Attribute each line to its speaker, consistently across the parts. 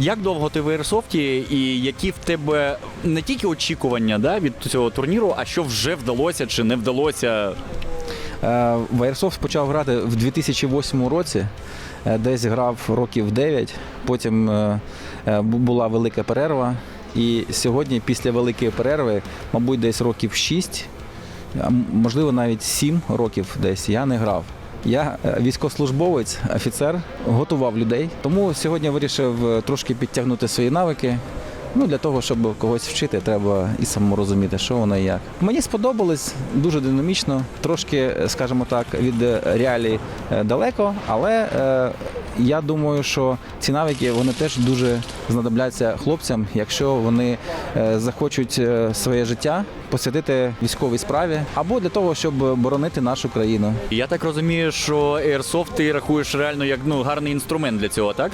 Speaker 1: Як довго ти в Airsoft і які в тебе не тільки очікування да, від цього турніру, а що вже вдалося чи не вдалося?
Speaker 2: Е, В Airsoft почав грати в 2008 році, е, десь грав років 9, потім е, бу- була велика перерва. І сьогодні, після великої перерви, мабуть, десь років 6, а можливо навіть 7 років десь я не грав. Я е, військовослужбовець, офіцер, готував людей. Тому сьогодні вирішив е, трошки підтягнути свої навики. Ну, для того, щоб когось вчити, треба і самому розуміти, що воно і як. Мені сподобалось дуже динамічно, трошки, скажімо так, від е, реалій е, далеко, але е, я думаю, що ці навики вони теж дуже знадобляться хлопцям, якщо вони е, захочуть е, своє життя посвятити військовій справі або для того, щоб боронити нашу країну.
Speaker 1: Я так розумію, що Airsoft ти рахуєш реально як ну, гарний інструмент для цього, так?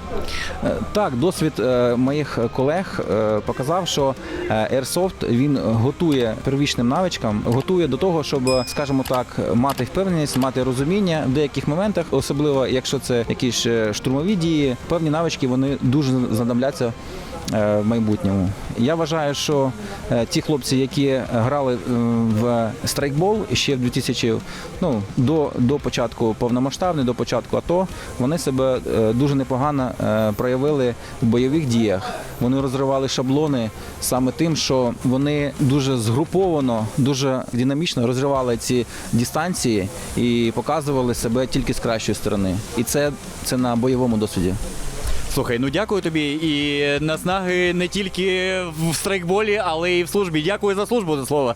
Speaker 2: Е, Так, досвід моїх колег показав, що Airsoft він готує первічним навичкам, готує до того, щоб, скажімо так, мати впевненість, мати розуміння в деяких моментах, особливо якщо це якісь штурмові дії, певні навички вони дуже знадобляться. Е, В майбутньому я вважаю, що е, ті хлопці, які грали е, в страйкбол ще в 2000, ну до, до початку повномасштабної, до початку АТО, вони себе дуже непогано проявили в бойових діях. Вони розривали шаблони саме тим, що вони дуже згруповано, дуже динамічно розривали ці дистанції і показували себе тільки з кращої сторони. І це, це на бойовому досвіді.
Speaker 1: Слухай, ну дякую тобі і наснаги не тільки в страйкболі, але й в службі. Дякую за службу, за слово.